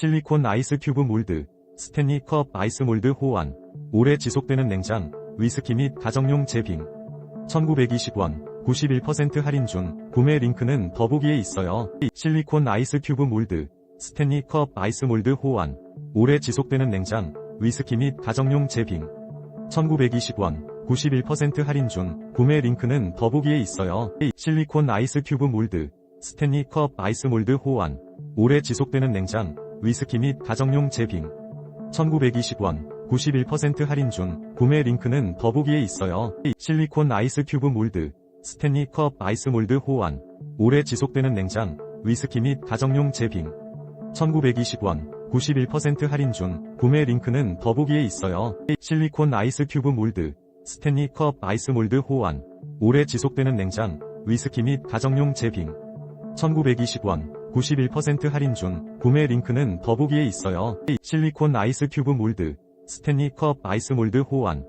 실리콘 아이스 큐브 몰드, 스탠리 컵 아이스 몰드 호환, 오래 지속되는 냉장, 위스키 및 가정용 제빙. 1920원, 91% 할인 중, 구매 링크는 더보기에 있어요. 실리콘 아이스 큐브 몰드, 스탠리 컵 아이스 몰드 호환, 오래 지속되는 냉장, 위스키 및 가정용 제빙. 1920원, 91% 할인 중, 구매 링크는 더보기에 있어요. 실리콘 아이스 큐브 몰드, 스탠리 컵 아이스 몰드 호환, 오래 지속되는 냉장, 위스키 및 가정용 제빙. 1920원, 91% 할인 중, 구매 링크는 더보기에 있어요. 실리콘 아이스 큐브 몰드, 스탠리 컵 아이스 몰드 호환, 오래 지속되는 냉장, 위스키 및 가정용 제빙. 1920원, 91% 할인 중, 구매 링크는 더보기에 있어요. 실리콘 아이스 큐브 몰드, 스탠리 컵 아이스 몰드 호환, 오래 지속되는 냉장, 위스키 및 가정용 제빙. 1920원, 91% 할인 중, 구매 링크는 더보기에 있어요. 실리콘 아이스 큐브 몰드, 스탠리 컵 아이스 몰드 호환,